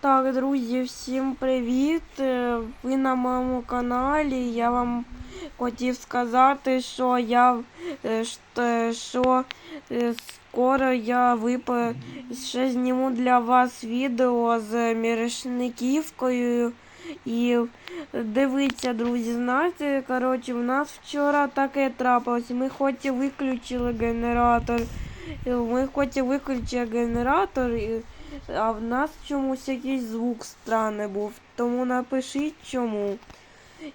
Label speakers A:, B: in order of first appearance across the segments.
A: Так, друзі, всім привіт! Е, Ви на моєму каналі. Я вам хотів сказати, що я е, що е, скоро я вип... ще зніму для вас відео з мірошниківкою. І дивіться, друзі, знаєте, коротше, в нас вчора таке трапилось. Ми хоч і виключили генератор. Е, Ми хоч і виключили генератор. а в нас чомусь якийсь звук странний був, тому напишіть чому.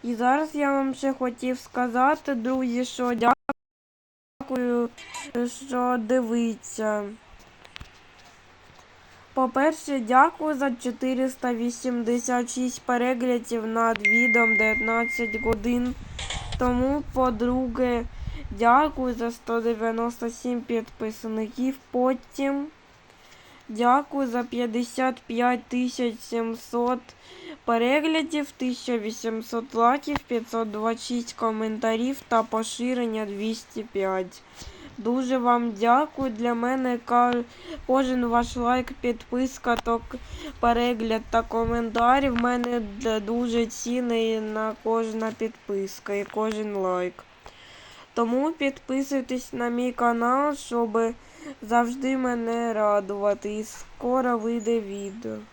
A: І зараз я вам ще хотів сказати, друзі, що дякую, що дивиться. По-перше, дякую за 486 переглядів над відео 19 годин. Тому, по-друге, дякую за 197 підписників. Потім. Дякую за 55 700 переглядів, 1800 лайків, 526 коментарів та поширення 205. Дуже вам дякую. Для мене кожен ваш лайк, підписка, то перегляд та коментар в мене дуже цінний на кожна підписка і кожен лайк. Тому підписуйтесь на мій канал, щоб завжди мене радувати. І скоро вийде відео.